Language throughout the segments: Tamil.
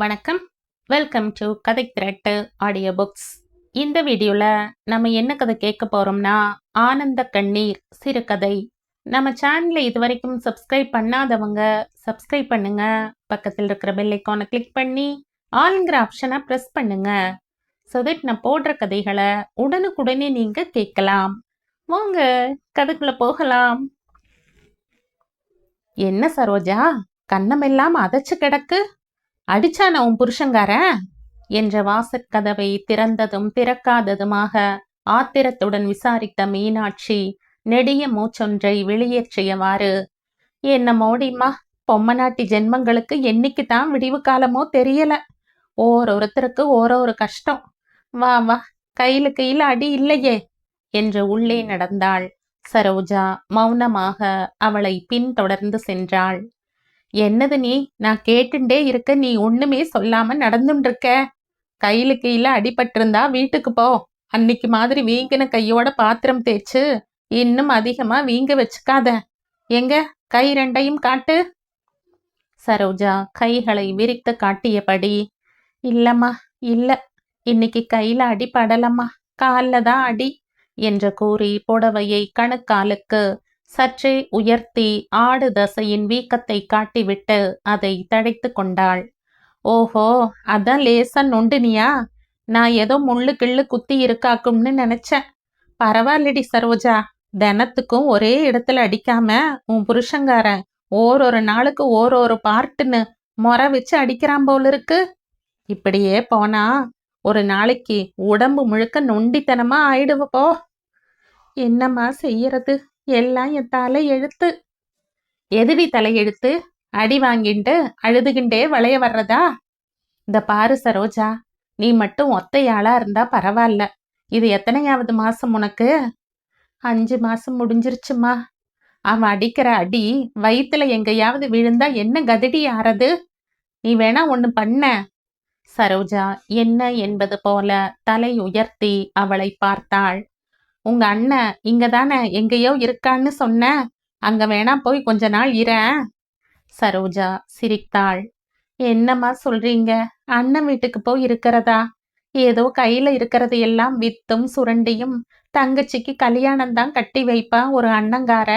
வணக்கம். வெல்கம் டு கதை திரட்டு ஆடியோ புக்ஸ் இந்த வீடியோவில் நம்ம என்ன கதை கேட்க போகிறோம்னா ஆனந்த கண்ணீர் சிறுகதை. நம்ம சேனலை இது வரைக்கும் சப்ஸ்கிரைப் பண்ணாதவங்க சப்ஸ்கிரைப் பண்ணுங்க. பக்கத்தில் இருக்கிற பெல் ஐக்கானை கிளிக் பண்ணி ஆளுங்கிற ஆப்ஷனை ப்ரெஸ் பண்ணுங்க. ஸோ தட் நான் போடுற கதைகளை உடனுக்குடனே நீங்கள் கேட்கலாம். வாங்க கதைக்குள்ளே போகலாம். என்ன சரோஜா? கண்ணமெல்லாம் அதைச்சு கிடக்கு. அடிச்சான உன் புருஷங்காரன் என்ற வாசற்கதவை திறந்ததும் திறக்காததுமாக ஆத்திரத்துடன் விசாரித்த மீனாட்சி நெடிய மூச்சொன்றை வெளியேற்றியவாறு என்ன மோடிம்மா பொம்மநாட்டி ஜென்மங்களுக்கு என்னைக்கு தான் விடிவு காலமோ தெரியல. ஓரொருத்தருக்கு ஓரொரு கஷ்டம். வா வா கையில கையில அடி இல்லையே என்று உள்ளே நடந்தாள். சரோஜா மௌனமாக அவளை பின்தொடர்ந்து சென்றாள். என்னது நீ? நான் கேட்டுண்டே இருக்க நீ ஒண்ணுமே சொல்லாம நடந்துட்டு இருக்க கையில கீழ அடிபட்டிருந்தா வீட்டுக்கு போ. அன்னைக்கு மாதிரி வீங்கின கையோட பாத்திரம் தேய்ச்சு இன்னும் அதிகமா வீங்க வச்சுக்காத. எங்க? கை ரெண்டையும் காட்டு. சரோஜா கைகளை விரித்து காட்டியபடி இல்லம்மா இல்ல. இன்னைக்கு கையில அடி படலம்மா கால்ல தான் அடி என்று கூறி புடவையை கணுக்காலுக்கு சற்றே உயர்த்தி ஆடு தசையின் வீக்கத்தை காட்டிவிட்டு அதை தடைத்து கொண்டாள். ஓஹோ அதான் லேசா நொண்டுனியா? நான் ஏதோ முள்ளு கிள்ளு குத்தி இருக்காக்கும்னு நினைச்சேன். பரவாயில்லடி சரோஜா தினத்துக்கும் ஒரே இடத்துல அடிக்காம உன் புருஷங்காரன் ஓரொரு நாளுக்கு ஓரொரு பார்ட்டுன்னு முறை வச்சு அடிக்கிறான் போல இருக்கு இப்படியே போனா ஒரு நாளைக்கு உடம்பு முழுக்க நொண்டித்தனமா ஆயிடுவப்போ என்னம்மா செய்யறது? எல்லாம் என் தலை எழுத்து. எதிரி தலையெழுத்து அடி வாங்கிண்டு அழுதுகிண்டே வளைய வர்றதா? இந்த பாரு சரோஜா நீ மட்டும் ஒத்தையாளா இருந்தா பரவாயில்ல இது எத்தனையாவது மாசம் உனக்கு? அஞ்சு மாசம் முடிஞ்சிருச்சுமா. அவன் அடிக்கிற அடி வயித்துல எங்கேயாவது விழுந்தா என்ன கதடி ஆறது? நீ வேணா ஒண்ணு பண்ண. சரோஜா என்ன என்பது போல தலை உயர்த்தி அவளை பார்த்தாள். உங்க அண்ணன் இங்க தானே எங்கேயோ இருக்கான்னு சொன்ன. அங்க வேணா போய் கொஞ்ச நாள் இற சரோஜா சிரித்தாள். என்னம்மா சொல்றீங்க? அண்ணன் வீட்டுக்கு போய் இருக்கிறதா? ஏதோ கையில இருக்கிறது எல்லாம் வித்தும் சுரண்டியும். தங்கச்சிக்கு கல்யாணம் தான் கட்டி வைப்பான் ஒரு அண்ணங்கார.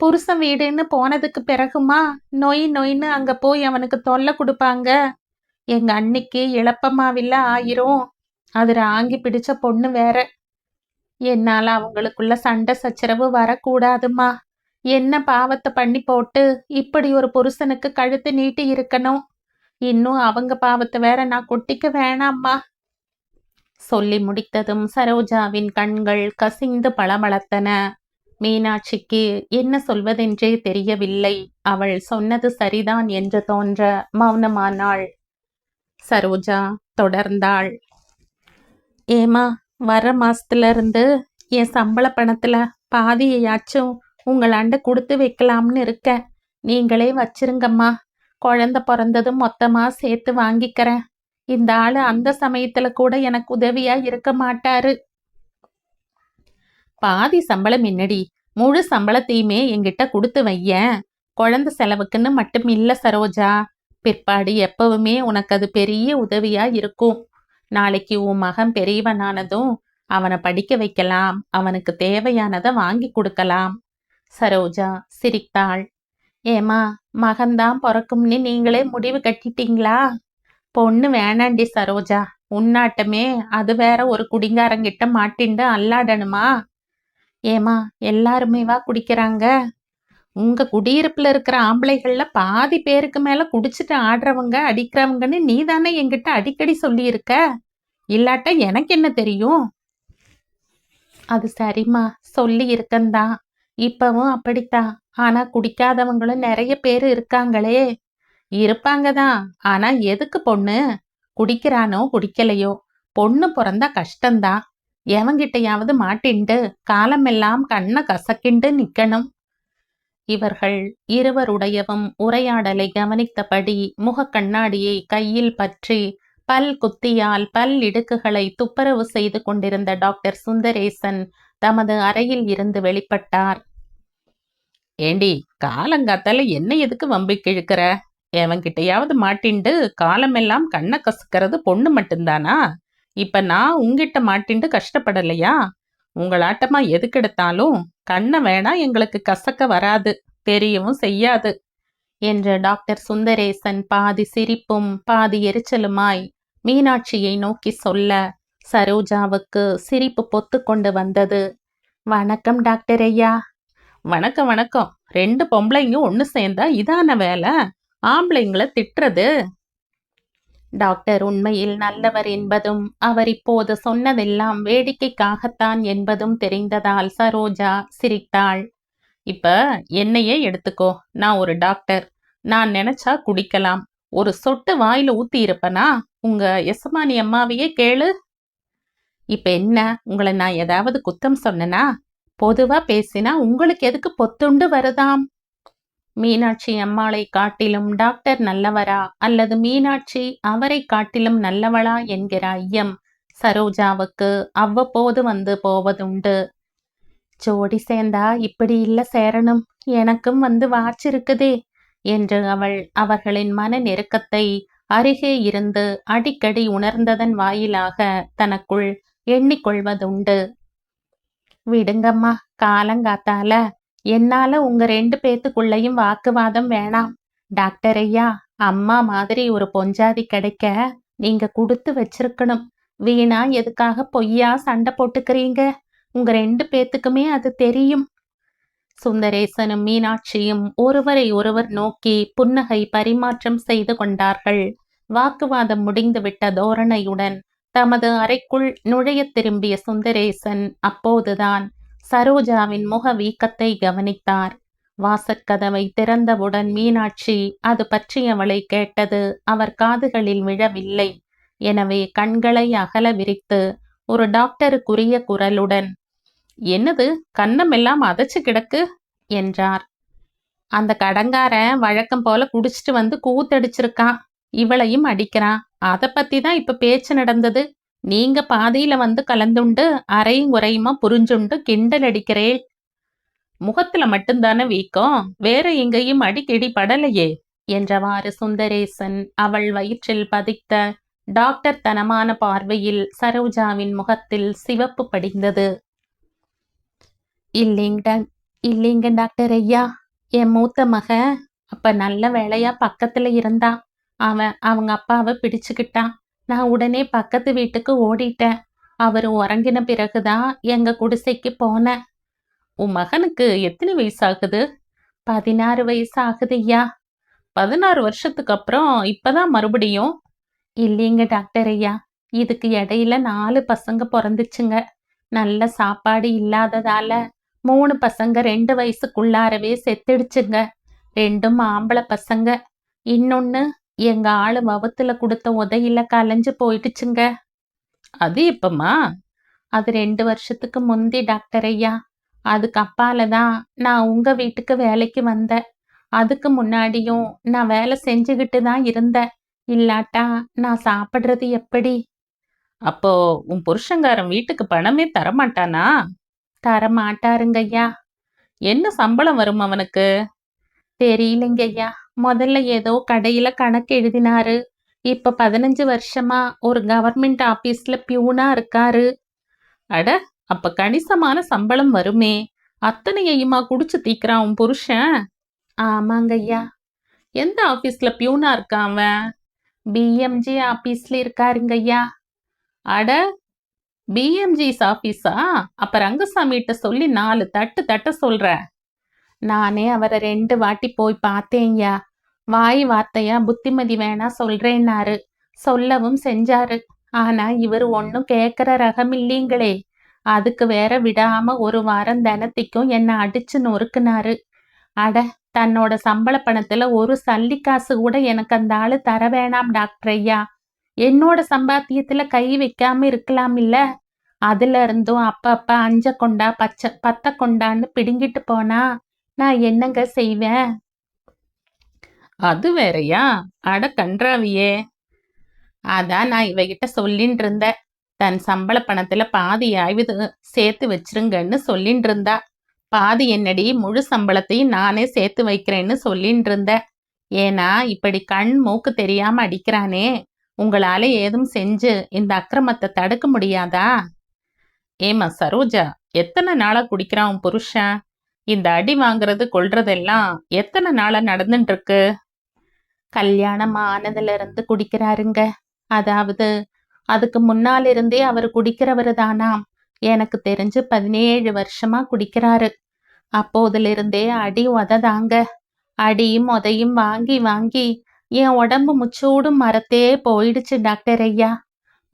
புருஷன் வீடுன்னு போனதுக்கு பிறகுமா நொய் நொய்ன்னு அங்க போய் அவனுக்கு தொல்லை கொடுப்பாங்க? எங்க அன்னிக்கு இழப்பமாவில்ல ஆயிரும். அது ராங்கி பிடிச்ச பொண்ணு வேற. என்னால அவங்களுக்குள்ள சண்டை சச்சரவு வரக்கூடாதுமா? என்ன பாவத்தை பண்ணி போட்டு இப்படி ஒரு புருஷனுக்கு கழுத்து நீட்டி இருக்கணும்? இன்னும் அவங்க பாவத்தை வேற நான் கொட்டிக்க வேணாம்மா. சொல்லி முடித்ததும் சரோஜாவின் கண்கள் கசிந்து பளபளத்தன. மீனாட்சிக்கு என்ன சொல்வதென்றே தெரியவில்லை. அவள் சொன்னது சரிதான் என்று தோன்ற மௌனமானாள். சரோஜா தொடர்ந்தாள். ஏமா வர மாசத்துல இருந்து என் சம்பள பணத்துல பாதியையாச்சும் உங்களாண்ட கொடுத்து வைக்கலாம்னு இருக்கேன். நீங்களே வச்சிருங்கம்மா. குழந்த பிறந்ததும் மொத்தமா சேர்த்து வாங்கிக்கிறேன். இந்த ஆளு அந்த சமயத்துல கூட எனக்கு உதவியா இருக்க மாட்டாரு. பாதி சம்பளம் என்னடி? முழு சம்பளத்தையுமே என்கிட்ட கொடுத்து வையேன். குழந்த செலவுக்குன்னு மட்டும் இல்ல சரோஜா. பிற்பாடு எப்பவுமே உனக்கு அது பெரிய உதவியா இருக்கும். நாளைக்கு உன் மகன் பெரியவனானதும் அவனை படிக்க வைக்கலாம். அவனுக்கு தேவையானதை வாங்கி கொடுக்கலாம். சரோஜா சிரித்தாள். ஏமா மகன்தான் பிறக்கும்னு நீங்களே முடிவு கட்டிட்டீங்களா? பொண்ணு வேணாண்டி சரோஜா. உன்னாட்டமே அது வேற ஒரு குடிங்காரங்கிட்ட மாட்டிண்டு அல்லாடணுமா? ஏமா எல்லாருமேவா குடிக்கிறாங்க. உங்க குடியிருப்புல இருக்கிற ஆம்பளைகள்ல பாதி பேருக்கு மேல குடிச்சிட்டு ஆடுறவங்க அடிக்கிறவங்கன்னு நீ தானே என்கிட்ட அடிக்கடி சொல்லியிருக்க? இல்லாட்ட எனக்கு என்ன தெரியும்? அது சரிம்மா சொல்லி இருக்கந்தான் இப்பவும் அப்படித்தான். ஆனா குடிக்காதவங்களும் நிறைய பேர் இருக்காங்களே. இருப்பாங்க தான். ஆனா எதுக்கு பொண்ணு? குடிக்கிறானோ குடிக்கலையோ? பொண்ணு பிறந்தா கஷ்டம்தான். எவங்கிட்டையாவது மாட்டிண்டு காலமெல்லாம் கண்ணை கசக்கிண்டு நிக்கணும். இவர்கள் இருவருடையவும் உரையாடலை கவனித்தபடி முகக்கண்ணாடியை கையில் பற்றி பல் குத்தியால் பல் இடுக்குகளை துப்புரவு செய்து கொண்டிருந்த டாக்டர் சுந்தரேசன் தமது அறையில் இருந்து வெளிப்பட்டார். ஏண்டி காலங்காத்தால என்ன எதுக்கு வம்பி கிழக்கிற? எவன்கிட்டயாவது மாட்டிண்டு காலமெல்லாம் கண்ணை கசுக்கிறது பொண்ணு மட்டும்தானா இப்ப நான் உங்கிட்ட மாட்டிண்டு கஷ்டப்படலையா? உங்களாட்டமா எதுக்கெடுத்தாலும் கண்ணை வேணா எங்களுக்கு கசக்க வராது தெரியவும் செய்யாது என்ற டாக்டர் சுந்தரேசன் பாதி சிரிப்பும் பாதி எரிச்சலுமாய் மீனாட்சியை நோக்கி சொல்ல சரோஜாவுக்கு சிரிப்பு பொத்து கொண்டு வந்தது. வணக்கம் டாக்டர் ஐயா. வணக்கம் வணக்கம். ரெண்டு பொம்பளைங்க ஒன்று சேர்ந்தா இதான வேலை? ஆம்பளைங்களை திட்டுறது? டாக்டர் உண்மையில் நல்லவர் என்பதும் அவர் இப்போது சொன்னதெல்லாம் வேடிக்கைக்காகத்தான் என்பதும் தெரிந்ததால் சரோஜா சிரித்தாள். இப்ப என்னையே எடுத்துக்கோ நான் ஒரு டாக்டர். நான் நினைச்சா குடிக்கலாம். ஒரு சொட்டு வாயில ஊத்தி இருப்பனா உங்க எசமானி அம்மாவையே கேளு. இப்ப என்ன? உங்களை நான் ஏதாவது குத்தம் சொன்னனா? பொதுவா பேசினா உங்களுக்கு எதுக்கு பொத்துண்டு வருதாம்? மீனாட்சி அம்மாளை காட்டிலும் டாக்டர் நல்லவரா? அல்லது மீனாட்சி அவரை காட்டிலும் நல்லவளா? என்கிற ஐயம் சரோஜாவுக்கு அவ்வப்போது வந்து போவதுண்டு. ஜோடி சேர்ந்தா இப்படி இல்ல சேரணும். எனக்கும் வந்து வாச்சிருக்குதே என்று அவள் அவர்களின் மன நெருக்கத்தை அருகே இருந்து அடிக்கடி உணர்ந்ததன் வாயிலாக தனக்குள் எண்ணிக்கொள்வதுண்டு. விடுங்கம்மா காலங்காத்தால என்னால உங்க ரெண்டு பேத்துக்குள்ளேயும் வாக்குவாதம் வேணாம். டாக்டர் ஐயா அம்மா மாதிரி ஒரு பொஞ்சாதி கிடைக்க நீங்க கொடுத்து வச்சிருக்கணும். வீணா எதுக்காக பொய்யா சண்டை போட்டுக்கிறீங்க? உங்க ரெண்டு பேத்துக்குமே அது தெரியும். சுந்தரேசனும் மீனாட்சியும் ஒருவரை ஒருவர் நோக்கி புன்னகை பரிமாற்றம் செய்து கொண்டார்கள். வாக்குவாதம் முடிந்துவிட்ட தோரணையுடன் தமது அறைக்குள் நுழையத் திரும்பிய சுந்தரேசன் அப்போதுதான் சரோஜாவின் முக வீக்கத்தை கவனித்தார். வாசற்கதவை திறந்தவுடன் மீனாட்சி அது பற்றியவளை கேட்டது அவர் காதுகளில் விழவில்லை. எனவே கண்களை அகல விரித்து ஒரு டாக்டருக்குரிய குரலுடன் என்னது கண்ணமெல்லாம் அதச்சு கிடக்கு? என்றார். அந்த கடங்காரன் வழக்கம் போல குடிச்சிட்டு வந்து கூத்தடிச்சிருக்கான். இவளையும் அடிக்கிறான். அதை பத்தி தான் இப்ப பேச்சு நடந்தது. நீங்க பாதையில வந்து கலந்துண்டு அரையும் குறையுமா புரிஞ்சுண்டு கிண்டல் அடிக்கிறேள் முகத்துல மட்டும்தானே வீக்கம். வேற எங்கேயும் அடிக்கடி படலையே என்றவாறு சுந்தரேசன் அவள் வயிற்றில் பதித்த டாக்டர் தனமான பார்வையில் சரோஜாவின் முகத்தில் சிவப்பு படிந்தது. இல்லைங்க இல்லைங்க டாக்டர் ஐயா. என் மூத்த மகன் அப்ப நல்ல வேலையா பக்கத்துல இருந்தான் அவன் அவங்க அப்பாவை பிடிச்சுக்கிட்டான் நான் உடனே பக்கத்து வீட்டுக்கு ஓடிட்டேன். அவர் உறங்கின பிறகுதான் எங்க குடிசைக்கு போனேன். உன் மகனுக்கு எத்தனை வயசு ஆகுது பதினாறு வயசு ஆகுது ஐயா. பதினாறு வருஷத்துக்கு அப்புறம் இப்பதான் மறுபடியும்? இல்லைங்க டாக்டர் ஐயா. இதுக்கு இடையில நாலு பசங்க பிறந்துச்சுங்க. நல்ல சாப்பாடு இல்லாததால மூணு பசங்க ரெண்டு வயசுக்குள்ளாரவே செத்துடுச்சுங்க. ரெண்டும் ஆம்பளை பசங்க. இன்னொன்னு எங்க ஆளு வவத்துல கொடுத்த உதையில கலைஞ்சு போயிடுச்சுங்க. அது எப்பமா அது ரெண்டு வருஷத்துக்கு முந்தி டாக்டர் ஐயா. அதுக்கு அப்பால தான் நான் உங்க வீட்டுக்கு வேலைக்கு வந்தேன். அதுக்கு முன்னாடியும் நான் வேலை செஞ்சுக்கிட்டு தான் இருந்தேன். இல்லாட்டா நான் சாப்பிட்றது எப்படி? அப்போ உன் புருஷங்காரன் வீட்டுக்கு பணமே தரமாட்டானா? தர ஐயா. என்ன சம்பளம் வரும் அவனுக்கு? தெரியலைங்க ஐயா. முதல்ல ஏதோ கடையில கணக்கு எழுதினாரு. இப்ப பதினஞ்சு வருஷமா ஒரு கவர்மெண்ட் ஆபீஸ்ல பியூனா இருக்காரு. அட அப்ப கணிசமான சம்பளம் வருமே. அத்தனையுமா குடிச்சு தீக்கிறான் உன் புருஷன்? ஆமாங்க ஐயா. எந்த ஆபீஸ்ல பியூனா இருக்கான் அவன்? பிஎம்ஜி ஆபீஸ்ல இருக்காருங்க ஐயா. அட பிஎம்ஜிஸ் ஆபீஸா அப்ப ரங்கசாமிகிட்ட சொல்லி நாலு தட்டு தட்ட சொல்ற நானே அவரை ரெண்டு வாட்டி போய் பார்த்தேன்யா. வாய் வார்த்தையா புத்திமதி வேணா சொல்றேன்னாரு. சொல்லவும் செஞ்சாரு. ஆனா இவர் ஒன்னும் கேக்குற ரகம் இல்லீங்களே. அதுக்கு வேற விடாம ஒரு வாரம் தினத்திக்கும் என்ன அடிச்சு நொறுக்குனாரு. அட தன்னோட சம்பள பணத்துல ஒரு சல்லி காசு கூட எனக்கு அந்த ஆளு தர வேணாம் டாக்டர் ஐயா என்னோட சம்பாத்தியத்துல கை வைக்காம இருக்கலாம் இல்ல அதுல இருந்தும் அப்பப்ப அஞ்ச கொண்டா பச்சை பத்த கொண்டான்னு பிடுங்கிட்டு போனா நான் என்னங்க செய்வேன்? அது வேறயா? அட கன்றாவியே. அதான் நான் இவகிட்ட சொல்லின்னு இருந்தேன் தன் சம்பள பணத்துல பாதி ஆய்வு சேர்த்து வச்சிருங்கன்னு சொல்லின்னு இருந்தா பாதி என்னடி முழு சம்பளத்தையும் நானே சேர்த்து வைக்கிறேன்னு சொல்லின்னு இருந்தேன் ஏன்னா இப்படி கண் மூக்கு தெரியாம அடிக்கிறானே. உங்களால ஏதும் செஞ்சு இந்த அக்கிரமத்தை தடுக்க முடியாதா? ஏமா சரோஜா எத்தனை நாளா குடிக்கிறான் புருஷன்? இந்த அடி வாங்குறது கொல்றதெல்லாம் எத்தனை நாளா நடந்துட்டு இருக்கு கல்யாணம் ஆனதுல இருந்து குடிக்கிறாருங்க. அதாவது அதுக்கு முன்னால் இருந்தே அவர் குடிக்கிறவரு தானாம். எனக்கு தெரிஞ்சு பதினேழு வருஷமா குடிக்கிறாரு. அப்போதுல இருந்தே அடி உததாங்க அடியும் உதையும் வாங்கி வாங்கி என் உடம்பு முச்சூடும் மரத்தே போயிடுச்சு டாக்டர் ஐயா.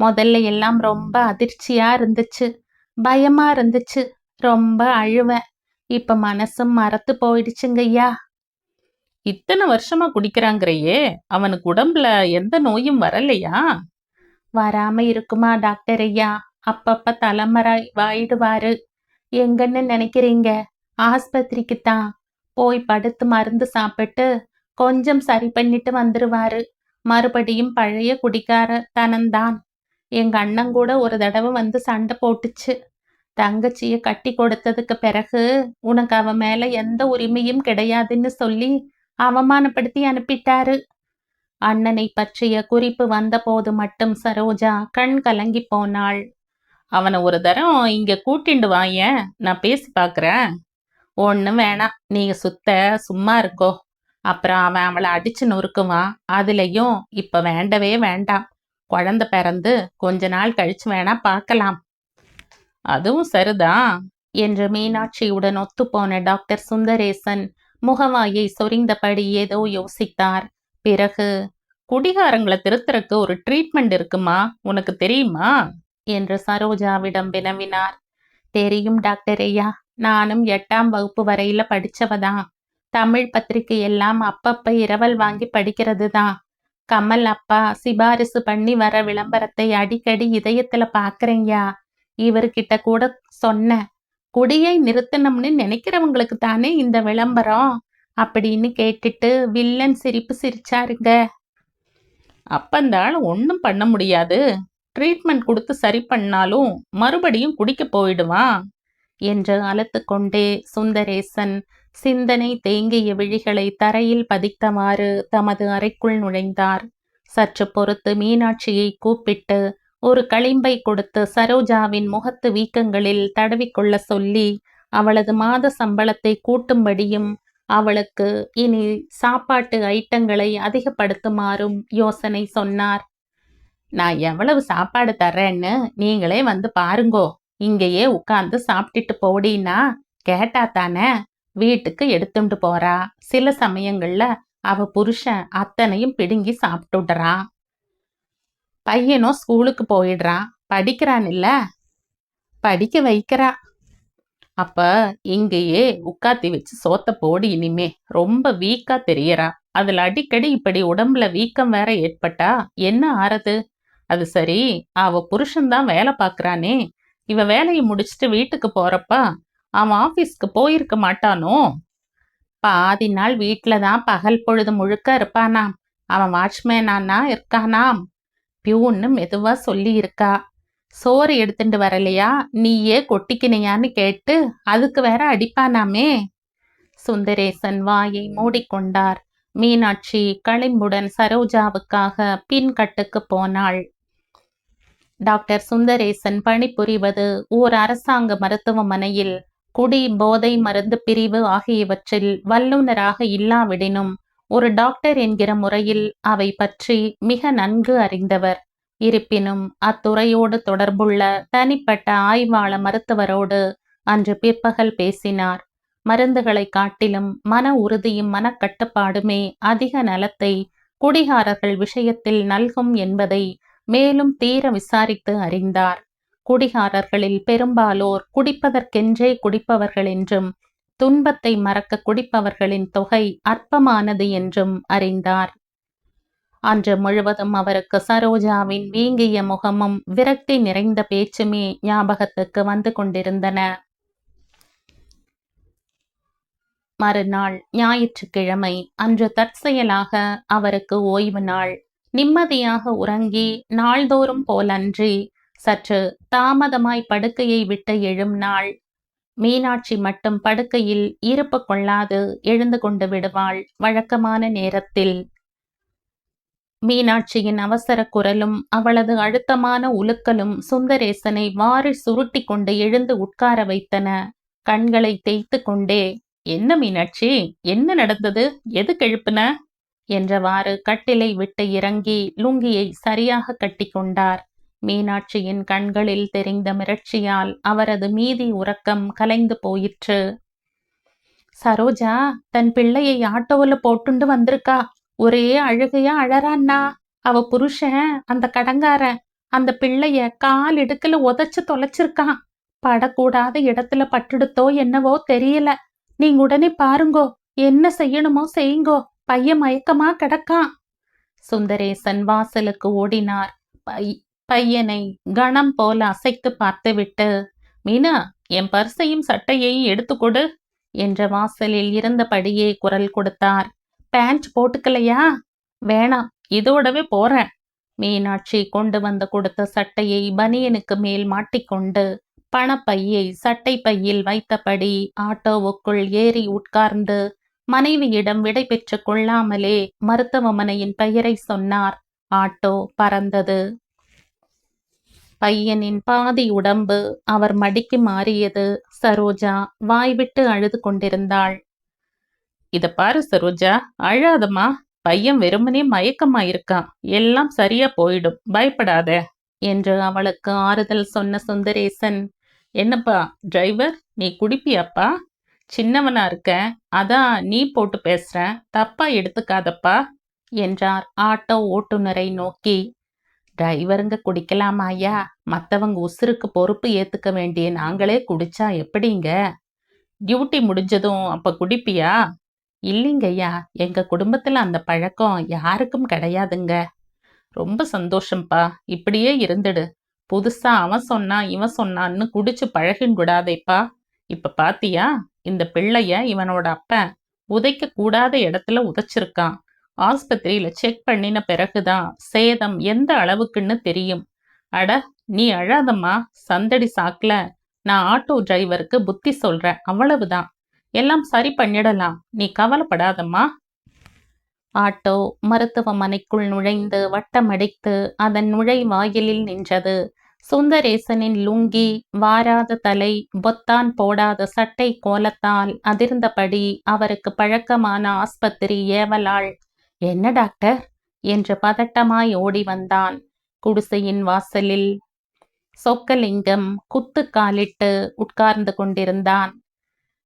முதல்ல எல்லாம் ரொம்ப அதிர்ச்சியா இருந்துச்சு. பயமா இருந்துச்சு. ரொம்ப அழுவேன். இப்ப மனசும் மறத்து போயிடுச்சுங்க ஐயா. இத்தனை வருஷமா குடிக்கிறாங்கறையே அவனுக்கு உடம்புல எந்த நோயும் வரலையா? வராம இருக்குமா டாக்டர் ஐயா? அப்பப்ப தலைமறை வாயிடுவாரு. எங்கன்னு நினைக்கிறீங்க? ஆஸ்பத்திரிக்கு தான். போய் படுத்து மருந்து சாப்பிட்டு கொஞ்சம் சரி பண்ணிட்டு வந்துருவாரு. மறுபடியும் பழைய குடிக்கார தனந்தான் எங்க அண்ணன் கூட ஒரு தடவை வந்து சண்டை போட்டுச்சு. தங்கச்சிய கட்டி கொடுத்ததுக்கு பிறகு உனக்கு அவன் மேல எந்த உரிமையும் கிடையாதுன்னு சொல்லி அவமானப்படுத்தி அனுப்பிட்டாரு. அண்ணனை பற்றிய குறிப்பு வந்தபோது மட்டும் சரோஜா கண் கலங்கி போனாள். அவனை ஒரு தரம் இங்க கூட்டிண்டு வாயேன் நான் பேசி பாக்குறேன். ஒன்றும் வேணாம். நீங்க சுத்த சும்மா இருக்கோ. அப்புறம் அவன் அவளை அடிச்சு நொறுக்குவான் அதுலயும் இப்ப வேண்டவே வேண்டாம். குழந்தை பிறந்து கொஞ்ச நாள் கழிச்சு வேணா பார்க்கலாம் அதுவும் சரிதான் என்று மீனாட்சியுடன் ஒத்துப்போன டாக்டர் சுந்தரேசன் முகவாயை சொரிந்தபடி ஏதோ யோசித்தார். பிறகு குடிகாரங்களை திருத்தறக்கு ஒரு ட்ரீட்மெண்ட் இருக்குமா? உனக்கு தெரியுமா? என்று சரோஜாவிடம் வினவினார். தெரியும் டாக்டர் ஐயா நானும் எட்டாம் வகுப்பு வரையில படிச்சவதான் தமிழ் பத்திரிகை எல்லாம் அப்பப்ப இரவல் வாங்கி படிக்கிறது தான் கமல் அப்பா சிபாரிசு பண்ணி வர விளம்பரத்தை அடிக்கடி இதயத்துல பாக்குறேங்கயா இவர்கிட்ட கூட சொன்னேன் குடியை நிறுத்தணும்னு நினைக்கிறவங்களுக்கு தானே இந்த விளம்பரம்? அப்படின்னு கேட்டுட்டு வில்லன் சிரிப்பு சிரிச்சாருங்க. அப்பந்தாள் ஒன்றும் பண்ண முடியாது. ட்ரீட்மெண்ட் கொடுத்து சரி பண்ணாலும் மறுபடியும் குடிக்க போயிடுவான் என்று அலத்து கொண்டே சுந்தரேசன் சிந்தனை தேங்கிய விழிகளை தரையில் பதித்தவாறு தமது அறைக்குள் நுழைந்தார். சற்று பொறுத்து மீனாட்சியை கூப்பிட்டு ஒரு களிம்பை கொடுத்து சரோஜாவின் முகத்து வீக்கங்களில் தடவிக்கொள்ள சொல்லி அவளது மாத சம்பளத்தை கூட்டும்படியும் அவளுக்கு இனி சாப்பாட்டு ஐட்டங்களை அதிகப்படுத்துமாறும் யோசனை சொன்னார். நான் எவ்வளவு சாப்பாடு தர்றேன்னு நீங்களே வந்து பாருங்கோ. இங்கேயே உட்கார்ந்து சாப்பிட்டுட்டு போடின்னா கேட்டா தானே? வீட்டுக்கு எடுத்துட்டு போறா. சில சமயங்கள்ல அவ புருஷன் அத்தனையும் பிடுங்கி சாப்பிட்டுடுறான் பையனும் ஸ்கூலுக்கு போயிடுறான். படிக்கிறான் இல்ல? படிக்க வைக்கிறா அப்ப இங்கேயே உட்காத்தி வச்சு சோத்த போடு இனிமே. ரொம்ப வீக்கா தெரியறா அதுல அடிக்கடி இப்படி உடம்புல வீக்கம் வேற ஏற்பட்டா என்ன ஆறது? அது சரி அவ புருஷன்தான் வேலை பார்க்கறானே இவ வேலையை முடிச்சுட்டு வீட்டுக்கு போறப்ப அவன் ஆபீஸ்க்கு போயிருக்க மாட்டானோ? பாதி நாள் வீட்டில தான் பகல் பொழுது முழுக்க இருப்பானாம். அவன் வாட்ச்மேனானா இருக்கானாம். பியூன்னு மெதுவா சொல்லி இருக்கா சோறு எடுத்துட்டு வரலையா? நீயே கொட்டிக்கினையான்னு கேட்டு அதுக்கு வேற அடிப்பானாமே. சுந்தரேசன் வாயை மூடிக்கொண்டார். மீனாட்சி களிம்புடன் சரோஜாவுக்காக பின்கட்டுக்கு போனாள். டாக்டர் சுந்தரேசன் பணிபுரிவது ஓர் அரசாங்க மருத்துவமனையில் குடி போதை மருந்து பிரிவு ஆகியவற்றில் வல்லுநராக இல்லாவிடினும் ஒரு டாக்டர் என்கிற முறையில் அவை பற்றி மிக நன்கு அறிந்தவர். இருப்பினும் அத்துறையோடு தொடர்புள்ள தனிப்பட்ட ஆய்வாள மருத்துவரோடு அன்று பிற்பகல் பேசினார். மருந்துகளை காட்டிலும் மன உறுதியும் மனக்கட்டுப்பாடுமே அதிக நலத்தை குடிகாரர்கள் விஷயத்தில் நல்கும் என்பதை மேலும் தீர விசாரித்து அறிந்தார். குடிகாரர்களில் பெரும்பாலோர் குடிப்பதற்கென்றே குடிப்பவர்கள் என்றும் துன்பத்தை மறக்க குடிப்பவர்களின் தொகை அற்பமானது என்றும் அறிந்தார். அன்று முழுவதும் அவருக்கு சரோஜாவின் வீங்கிய முகமும் விரக்தி நிறைந்த பேச்சுமே ஞாபகத்துக்கு வந்து கொண்டிருந்தன. மறுநாள் ஞாயிற்றுக்கிழமை அன்று தற்செயலாக அவருக்கு ஓய்வு நாள். நிம்மதியாக உறங்கி நாள்தோறும் போலன்றி சற்று தாமதமாய் படுக்கையை விட்டு எழும் நாள். மீனாட்சி மட்டும் படுக்கையில் இருப்பு கொள்ளாது எழுந்து கொண்டு விடுவாள் வழக்கமான நேரத்தில். மீனாட்சியின் அவசர குரலும் அவளது அழுத்தமான உலுக்கலும் சுந்தரேசனை வாரி சுருட்டி கொண்டு எழுந்து உட்கார வைத்தன. கண்களை தேய்த்து கொண்டே என்ன மீனாட்சி? என்ன நடந்தது? எது கெழுப்புன? என்றவாறு கட்டிலை விட்டு இறங்கி லுங்கியை சரியாக கட்டிக்கொண்டார் மீனாட்சியின் கண்களில் தெரிந்த மிரட்சியால் அவரது மீதி உறக்கம் கலைந்து போயிற்று. சரோஜா தன் பிள்ளையை ஆட்டோவில் போட்டுண்டு வந்திருக்கா? ஒரே அழுகையா அழறான்னா? அவ புருஷன் அந்த கடங்காரன் அந்த பிள்ளைய கால் இடுக்கல உதைச்சு தொலைச்சிருக்கான். படக்கூடாத இடத்துல பட்டுடுத்தோ என்னவோ தெரியல. நீங்க உடனே பாருங்கோ என்ன செய்யணுமோ செய்யுங்கோ பையன் மயக்கமா கிடக்கான். சுந்தரேசன் வாசலுக்கு ஓடினார். பை பையனை கணம் போல அசைத்து பார்த்துவிட்டு மீனா என் பர்சையும் சட்டையையும் எடுத்துக்கொடு என்ற வாசலில் இருந்தபடியே குரல் கொடுத்தார். பேண்ட் போட்டுக்கலையா? வேணாம் இதோடவே போறேன். மீனாட்சி கொண்டு வந்து கொடுத்த சட்டையை பனியனுக்கு மேல் மாட்டிக்கொண்டு பணப்பையை சட்டை பையில் வைத்தபடி ஆட்டோவுக்குள் ஏறி உட்கார்ந்து மனைவியிடம் விடை பெற்று கொள்ளாமலே மருத்துவமனையின் பெயரை சொன்னார். ஆட்டோ பறந்தது. பையனின் பாதி உடம்பு அவர் மடிக்கு மாறியது சரோஜா வாய்விட்டு அழுது கொண்டிருந்தாள். இத பாரு சரோஜா அழாதம்மா. பையன் வெறுமனே மயக்கமா இருக்கான் எல்லாம் சரியா போயிடும். பயப்படாத என்று அவளுக்கு ஆறுதல் சொன்ன சுந்தரேசன். என்னப்பா டிரைவர் நீ குடிப்பியாப்பா? சின்னவனா இருக்க. அதான் நீ போட்டு பேசுற. தப்பா எடுத்துக்காதப்பா என்றார் ஆட்டோ ஓட்டுநரை நோக்கி. டிரைவருங்க குடிக்கலாமா ஐயா. மற்றவங்க உசுருக்கு பொறுப்பு ஏத்துக்க வேண்டிய நாங்களே குடிச்சா எப்படிங்க? டியூட்டி முடிஞ்சதும் அப்ப குடிப்பியா? இல்லைங்கய்யா எங்க குடும்பத்துல அந்த பழக்கம் யாருக்கும் கிடையாதுங்க. ரொம்ப சந்தோஷம்ப்பா இப்படியே இருந்துடு. புதுசா அவன் சொன்னான் இவன் சொன்னான்னு குடிச்சு பழகின் விடாதேப்பா. இப்ப பாத்தியா? இந்த பிள்ளைய இவனோட அப்பன் உதைக்க கூடாத இடத்துல உதைச்சிருக்கான். ஆஸ்பத்திரியில செக் பண்ணின பிறகுதான் சேதம் எந்த அளவுக்குன்னு தெரியும். அட நீ அழாதம்மா. சந்தடி சாக்கில். நான் ஆட்டோ டிரைவருக்கு புத்தி சொல்றேன். அவ்வளவுதான். எல்லாம் சரி பண்ணிடலாம். நீ கவலைப்படாதம்மா. ஆட்டோ மருத்துவமனைக்குள் நுழைந்து வட்டமடித்து அதன் நுழைவாயிலில் நின்றது. சுந்தரேசனின் லுங்கி வாராத தலை பொத்தான் போடாத சட்டை கோலத்தால் அதிர்ந்தபடி அவருக்கு பழக்கமான ஆஸ்பத்திரி ஏவலாள். என்ன டாக்டர் என்று பதட்டமாய் ஓடி வந்தான் குடிசையின் வாசலில். சொக்கலிங்கம் குத்து காலிட்டு உட்கார்ந்து கொண்டிருந்தான்.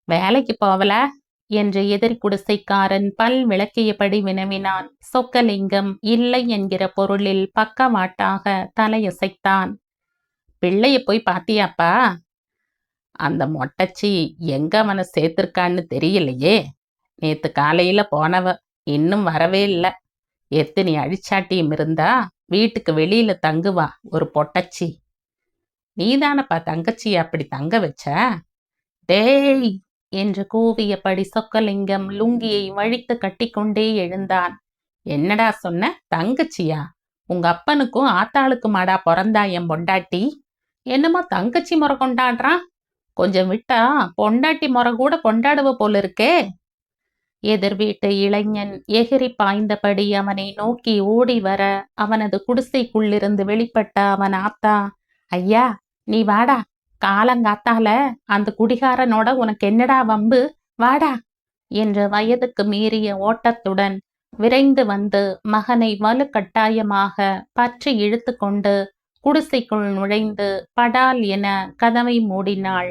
வேலைக்கு போவல என்று எதிர் குடிசைக்காரன் பல் விளக்கியபடி வினவினான். சொக்கலிங்கம் இல்லை என்கிற பொருளில் பக்கவாட்டாக தலையசைத்தான். பிள்ளைய போய் பாத்தியாப்பா? அந்த மொட்டச்சி எங்க அவனை சேர்த்திருக்கான்னு தெரியலையே. நேத்து காலையில போனவ இன்னும் வரவே இல்லை. எத்தனை அழிச்சாட்டியும் இருந்தா வீட்டுக்கு வெளியில தங்குவா ஒரு பொட்டச்சி. நீதானப்பா தங்கச்சி அப்படி தங்க வச்ச? டேய்! என்று கூவியபடி சொக்கலிங்கம் லுங்கியை வழித்து கட்டிக்கொண்டே எழுந்தான். என்னடா சொன்ன? தங்கச்சியா? உங்க அப்பனுக்கும் ஆத்தாளுக்குமாடா பிறந்தா என் பொண்டாட்டி? என்னமோ தங்கச்சி முறை கொண்டாடுறான். கொஞ்சம் விட்டா பொண்டாட்டி முறை கூட கொண்டாடுவ போல இருக்கே எதிர் வீட்டு இளைஞன் எகிரி பாய்ந்தபடி அவனை நோக்கி ஓடி வர அவனது குடிசைக்குள்ளிருந்து வெளிப்பட்ட அவன் ஆத்தா ஐயா நீ வாடா காலங்காத்தால அந்த குடிகாரனோட உனக்கு என்னடா வம்பு? வாடா என்ற வயதுக்கு மீறிய ஓட்டத்துடன் விரைந்து வந்து மகனை வலுக்கட்டாயமாக பற்றி இழுத்து கொண்டு குடிசைக்குள் நுழைந்து படால் என கதவை மூடினாள்.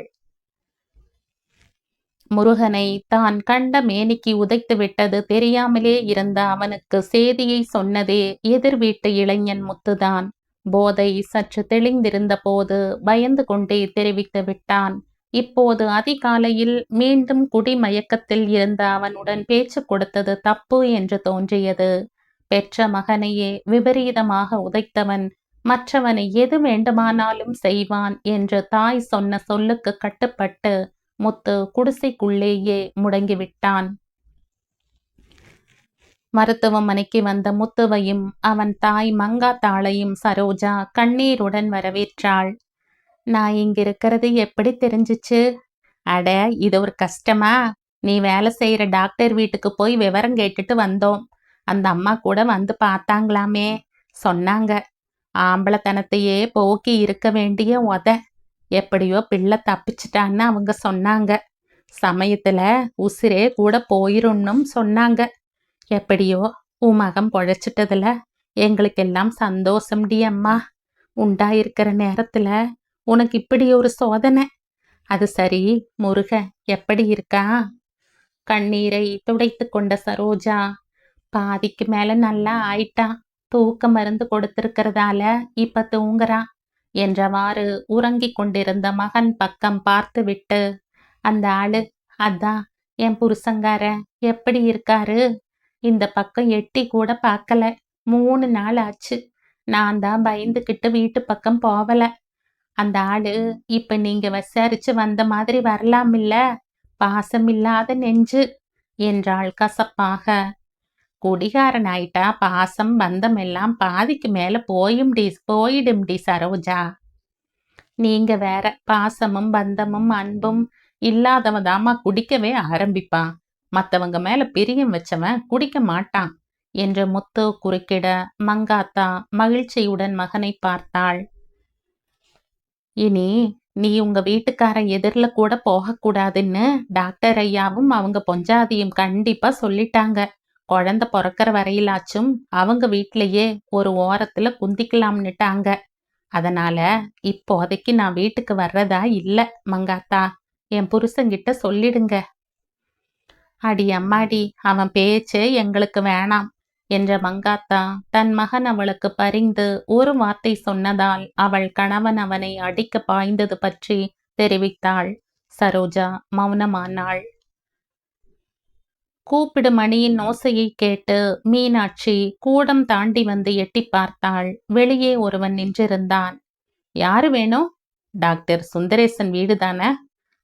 முருகனை தான் கண்ட மேனிக்கு உதைத்து விட்டது தெரியாமலே இருந்த அவனுக்கு சேதியை சொன்னதே எதிர் வீட்டு இளைஞன் முத்துதான். போதை சற்று தெளிந்திருந்த போது பயந்து கொண்டே தெரிவித்து விட்டான். இப்போது அதிகாலையில் மீண்டும் குடிமயக்கத்தில் இருந்த அவனுடன் பேச்சு கொடுத்தது தப்பு என்று தோன்றியது. பெற்ற மகனையே விபரீதமாக உதைத்தவன் மற்றவனை எது வேண்டுமானாலும் செய்வான் என்று தாய் சொன்ன சொல்லுக்கு கட்டுப்பட்டு முத்து குடிசைக்குள்ளேயே முடங்கிவிட்டான். மருத்துவமனைக்கு வந்த முத்துவையும் அவன் தாய் மங்காத்தாளையும் சரோஜா கண்ணீருடன் வரவேற்றாள். நான் இங்க இருக்கிறது எப்படி தெரிஞ்சிச்சு? அட இது ஒரு கஷ்டமா? நீ வேலை செய்யற டாக்டர் வீட்டுக்கு போய் விவரம் கேட்டுட்டு வந்தோம். அந்த அம்மா கூட வந்து பார்த்தாங்களாமே சொன்னாங்க. ஆம்பளத்தனத்தையே போக்கி இருக்க வேண்டிய உத எப்படியோ பிள்ளை தப்பிச்சிட்டான்னு அவங்க சொன்னாங்க. சமயத்துல உசிரே கூட போயிரும்னும் சொன்னாங்க. எப்படியோ உன் மகன் பொழைச்சிட்டதுல எங்களுக்கெல்லாம் சந்தோஷம் டி அம்மா. உண்டாயிருக்கிற நேரத்துல உனக்கு இப்படி ஒரு சோதனை. அது சரி முருக எப்படி இருக்கா? கண்ணீரை துடைத்து கொண்ட சரோஜா பாதிக்கு மேல நல்லா ஆயிட்டான் தூக்க மருந்து கொடுத்திருக்கிறதால இப்ப தூங்குறான் என்றவாறு உறங்கிக் கொண்டிருந்த மகன் பக்கம் பார்த்துவிட்டு அந்த ஆளு அதான் என் புருஷங்கார எப்படி இருக்காரு? இந்த பக்கம் எட்டி கூட பார்க்கல. மூணு நாள் ஆச்சு. நான் தான் பயந்துக்கிட்டு வீட்டு பக்கம் போகல அந்த ஆளு இப்ப நீங்க விசாரிச்சு வந்த மாதிரி வரலாம் இல்ல பாசம் இல்லாத நெஞ்சு என்றாள் கசப்பாக. குடிகாரன் ஆயிட்டா பாசம் பந்தம் எல்லாம் பாதிக்கு மேல போயும் டி போயிடும் டி சரோஜா. நீங்க வேற பாசமும் பந்தமும் அன்பும் இல்லாதவதாம்மா குடிக்கவே ஆரம்பிப்பான் மத்தவங்க மேல பிரியம் வச்சவன் குடிக்க மாட்டான் என்று முத்து குறுக்கிட மங்காத்தா மகிழ்ச்சியுடன் மகனை பார்த்தாள். இனி நீ உங்க வீட்டுக்காரன் எதிரில் கூட போகக்கூடாதுன்னு டாக்டர் ஐயாவும் அவங்க பொஞ்சாதியும் கண்டிப்பா சொல்லிட்டாங்க. குழந்தை பிறக்கிற வரையிலாச்சும் அவங்க வீட்லயே ஒரு ஓரத்துல குந்திக்கலாம்னுட்டாங்க. அதனால இப்போதைக்கு நான் வீட்டுக்கு வர்றதா இல்ல மங்காத்தா. என் புருஷங்கிட்ட சொல்லிடுங்க. அடி அம்மாடி அவன் பேச்சே எங்களுக்கு வேணாம் என்ற மங்காத்தா தன் மகன் அவளுக்கு பரிந்து ஒரு வார்த்தை சொன்னதால் அவள் கணவன் அவனை அடிக்க பாய்ந்தது பற்றி தெரிவித்தாள். சரோஜா மௌனமானாள். கூப்பிடு மணியின் ஓசையை கேட்டு மீனாட்சி கூடம் தாண்டி வந்து எட்டி பார்த்தாள். வெளியே ஒருவன் நின்றிருந்தான். யாரு வேணும் டாக்டர் சுந்தரேசன் வீடு தானே?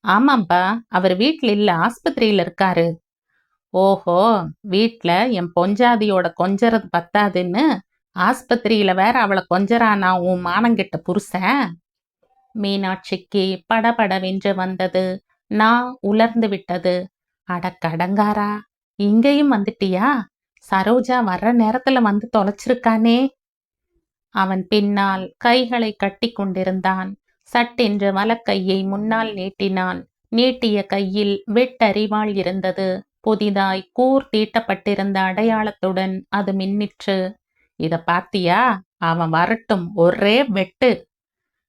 ஆமாம்பா அவர் வீட்டில் இல்ல ஆஸ்பத்திரியில இருக்காரு. ஓஹோ வீட்ல என் பொஞ்சாதியோட கொஞ்சறது பத்தாதுன்னு ஆஸ்பத்திரியில வேற அவளை கொஞ்சரானா உன் மானங்கிட்ட புருஷன்? மீனாட்சிக்கு படபடவென்று வந்தது. நான் உலர்ந்து விட்டது. அட கடங்காரா இங்கேயும் வந்துட்டியா? சரோஜா வர்ற நேரத்துல வந்து தொலைச்சிருக்கானே. அவன் பின்னால் கைகளை கட்டி கொண்டிருந்தான். சட்டென்று வலக்கையை முன்னால் நீட்டினான். நீட்டிய கையில் வெட்டறிவாள் இருந்தது. புதிதாய் கூர் தீட்டப்பட்டிருந்த அடையாளத்துடன் அது மின்னிற்று. இத பாத்தியா? அவன் வரட்டும். ஒரே வெட்டு.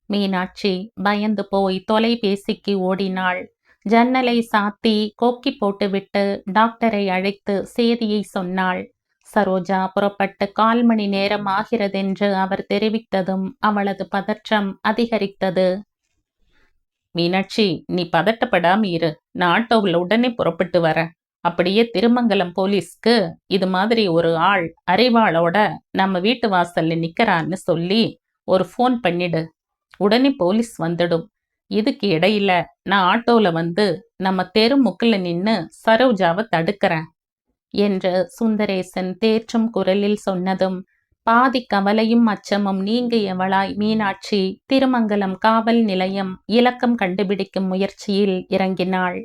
மீனாட்சி பயந்து போய் தொலைபேசிக்கு ஓடினாள். ஜன்னலை சாத்தி கோக்கி போட்டுவிட்டு டாக்டரை அழைத்து செய்தியை சொன்னாள். சரோஜா புறப்பட்டு கால் மணி நேரம் ஆகிறதென்று அவர் தெரிவித்ததும் அவளது பதற்றம் அதிகரித்தது. மீனாட்சி நீ பதட்டப்படாம இரு. நான் ஆட்டோவில் உடனே புறப்பட்டு வர அப்படியே திருமங்கலம் போலீஸ்க்கு இது மாதிரி ஒரு ஆள் அறிவாளோட நம்ம வீட்டு வாசல்ல நிக்கிறான்னு சொல்லி ஒரு ஃபோன் பண்ணிடு. உடனே போலீஸ் வந்துடும். இதுக்கு இடையில நான் ஆட்டோல வந்து நம்ம தெரு முக்கில் நின்னு சரோஜாவை தடுக்கிறேன் என்று சுந்தரேசன் தேற்றும் குரலில் சொன்னதும் பாதி கவலையும் அச்சமும் நீங்கியவளாய் மீனாட்சி திருமங்கலம் காவல் நிலையம் இலக்கம் கண்டுபிடிக்கும் முயற்சியில் இறங்கினாள்.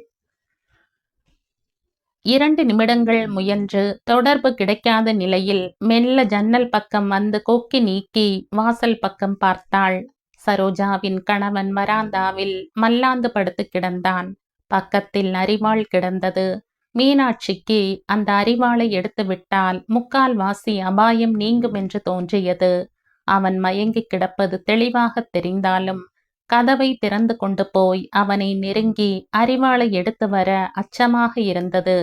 இரண்டு நிமிடங்கள் முயன்று தொடர்பு கிடைக்காத நிலையில் மெல்ல ஜன்னல் பக்கம் வந்து கொக்கி நீக்கி வாசல் பக்கம் பார்த்தாள். சரோஜாவின் கணவன் வராந்தாவில் மல்லாந்து படுத்து கிடந்தான். பக்கத்தில் அரிவாள் கிடந்தது. மீனாட்சிக்கு அந்த அரிவாளை எடுத்துவிட்டால் முக்கால் வாசி அபாயம் நீங்கும் என்று தோன்றியது. அவன் மயங்கி கிடப்பது தெளிவாக தெரிந்தாலும் கதவை திறந்து கொண்டு போய் அவனை நெருங்கி அரிவாளை எடுத்து வர அச்சமாக இருந்தது.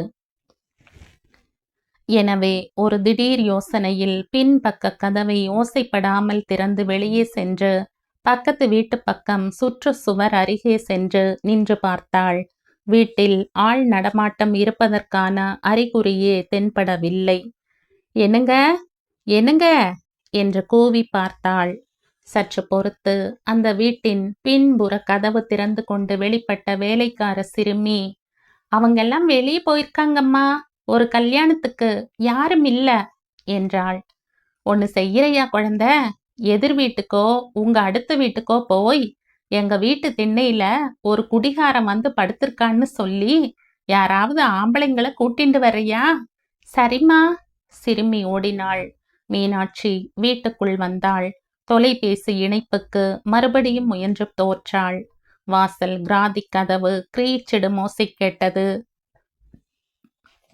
எனவே ஒரு திடீர் யோசனையில் பின்பக்க கதவை ஓசைப்படாமல் திறந்து வெளியே சென்று பக்கத்து வீட்டு பக்கம் சுற்று சுவர் அருகே சென்று நின்று பார்த்தாள். வீட்டில் ஆள் நடமாட்டம் இருப்பதற்கான அறிகுறியே தென்படவில்லை. என்னங்க? என்னங்க? என்று கூவி பார்த்தாள். சற்று பொறுத்து அந்த வீட்டின் பின்புற கதவு திறந்து கொண்டு வெளிப்பட்ட வேலைக்கார சிறுமி அவங்கெல்லாம் வெளியே போயிருக்காங்கம்மா. ஒரு கல்யாணத்துக்கு யாரும் இல்ல என்றாள். ஒன்னு செய்யறையா குழந்தை? எதிர் வீட்டுக்கோ உங்க அடுத்த வீட்டுக்கோ போய் எங்க வீட்டு திண்ணையில ஒரு குடிகாரம் வந்து படுத்திருக்கான்னு சொல்லி யாராவது ஆம்பளைங்களை கூட்டிண்டு வர்றியா? சரிம்மா சிறுமி ஓடினாள். மீனாட்சி வீட்டுக்குள் வந்தாள். தொலைபேசி இணைப்புக்கு மறுபடியும் முயன்று தோற்றாள். வாசல் கிராதி கதவு கிரீச்சிடு மோசை கேட்டது.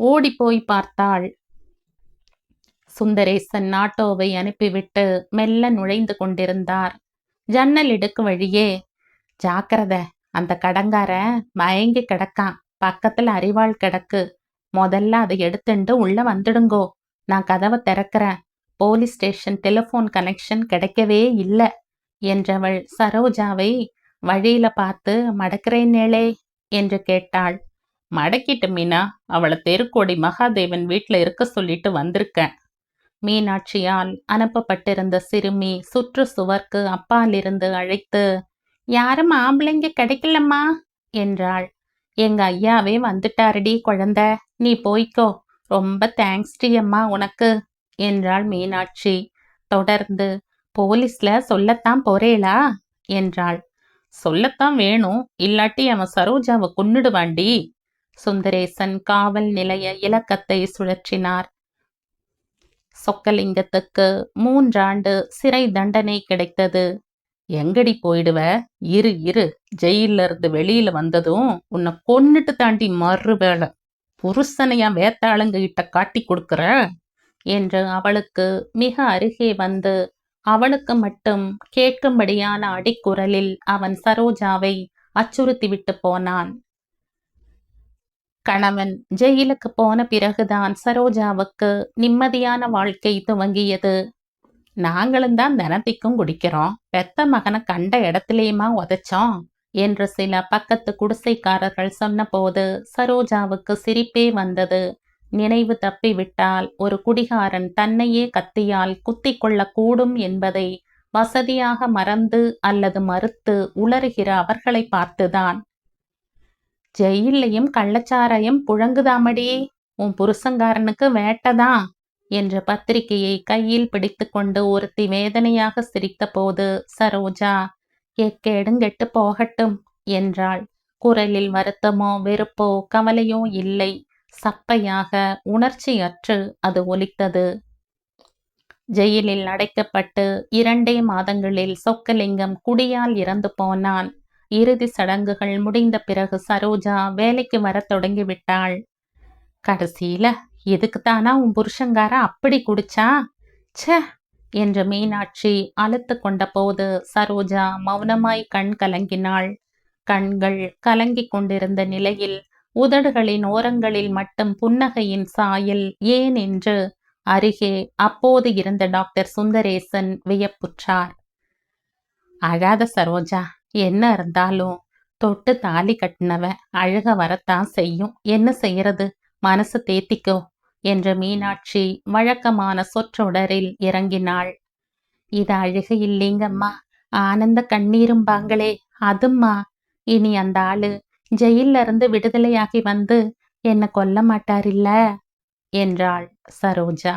ஓடிப்போய் பார்த்தாள். சுந்தரேசன் ஆட்டோவை அனுப்பிவிட்டு மெல்ல நுழைந்து கொண்டிருந்தார். ஜன்னல் இடுக்கு வழியே ஜாக்கிரத அந்த கடங்கார மயங்கி கிடக்கான். பக்கத்துல அரிவாள் கிடக்கு. முதல்ல அதை எடுத்துண்டு உள்ள வந்துடுங்கோ. நான் கதவை திறக்கிறேன். போலீஸ் ஸ்டேஷன் டெலிஃபோன் கனெக்ஷன் கிடைக்கவே இல்லை என்றவள் சரோஜாவை வழியில பார்த்து மடக்கிறேனேளே என்று கேட்டாள். மடக்கிட்டு மீனா அவளை தெருக்கோடி மகாதேவன் வீட்டில் இருக்க சொல்லிட்டு வந்திருக்கேன். மீனாட்சியால் அனுப்பப்பட்டிருந்த சிறுமி சுற்று சுவர்க்கு அப்பாலிருந்து அழைத்து யாரும் ஆம்பளைங்க கிடைக்கலம்மா என்றாள். எங்க ஐயாவே வந்துட்டாருடி குழந்த. நீ போய்க்கோ. ரொம்ப தேங்க்ஸ் டி அம்மா உனக்கு என்றாள் மீனாட்சி. தொடர்ந்து போலீஸ்ல சொல்லத்தான் போறேளா? என்றாள். சொல்லத்தான் வேணும். இல்லாட்டி அவன் சரோஜாவை கொன்னுடுவாண்டி சுந்தரேசன் காவல் நிலைய இலக்கத்தை சுழற்றினார். சொக்கலிங்கத்துக்கு மூன்றாண்டு சிறை தண்டனை கிடைத்தது. எங்கடி போயிடுவ? இரு இரு. ஜெயில இருந்து வெளியில வந்ததும் உன்னை கொன்னுட்டு தாண்டி மறு வேலை. புருஷனையா வேத்தாளுங்க கிட்ட காட்டி கொடுக்குற? என்று அவளுக்கு மிக அருகே வந்து அவளுக்கு மட்டும் கேட்கும்படியான அடிக்குரலில் அவன் சரோஜாவை அச்சுறுத்திவிட்டு போனான். கணவன் ஜெயிலுக்கு போன பிறகுதான் சரோஜாவுக்கு நிம்மதியான வாழ்க்கை துவங்கியது. நாங்களும் தான் தினத்திக்கும் குடிக்கிறோம். பெத்த மகனை கண்ட இடத்துலயுமா உதைச்சோம்? என்று சில பக்கத்து குடிசைக்காரர்கள் சொன்னபோது சரோஜாவுக்கு சிரிப்பே வந்தது. நினைவு தப்பிவிட்டால் ஒரு குடிகாரன் தன்னையே கத்தியால் குத்தி கொள்ளக்கூடும் என்பதை வசதியாக மறந்து அல்லது மறுத்து உளறுகிற அவர்களை பார்த்துதான் ஜெயிலையும் கள்ளச்சாராயம் புழங்குதாமடி. உன் புருஷங்காரனுக்கு வேட்டதான் என்ற பத்திரிகையை கையில் பிடித்துக்கொண்டு ஒருத்தி வேதனையாக சிரித்தபோது சரோஜா எக்கேடுங்கெட்டு போகட்டும் என்றாள். குரலில் வருத்தமோ வெறுப்போ கவலையோ இல்லை. சப்பையாக உணர்ச்சியற்று அது ஒலித்தது. ஜெயிலில் அடைக்கப்பட்டு இரண்டே மாதங்களில் சொக்கலிங்கம் குடியால் இறந்து போனான். இறுதி சடங்குகள் முடிந்த பிறகு சரோஜா வேலைக்கு வரத் தொடங்கிவிட்டாள். கடைசியில எதுக்குத்தானா உன் புருஷங்கார அப்படி குடிச்சா? ச்சே என்று மீனாட்சி அழுத்து கொண்ட போது சரோஜா மௌனமாய் கண் கலங்கினாள். கண்கள் கலங்கிக் கொண்டிருந்த நிலையில் உதடுகளின் ஓரங்களில் மட்டும் புன்னகையின் சாயல் ஏன் என்று அருகே அப்போது இருந்த டாக்டர் சுந்தரேசன் வியப்புற்றார். அழாத சரோஜா என்ன இருந்தாலும் தொட்டு தாலி கட்டினவன் அழுக வரத்தான் செய்யும். என்ன செய்யறது? மனசு தேத்திக்கோ என்ற மீனாட்சி வழக்கமான சொற்றொடரில் இறங்கினாள். இது அழுக இல்லைங்கம்மா. ஆனந்த கண்ணீரும்பாங்களே அதும்மா. இனி அந்த ஆளு ஜெயில்ல இருந்து விடுதலையாகி வந்து என்ன கொல்ல மாட்டாரில்ல? என்றாள் சரோஜா.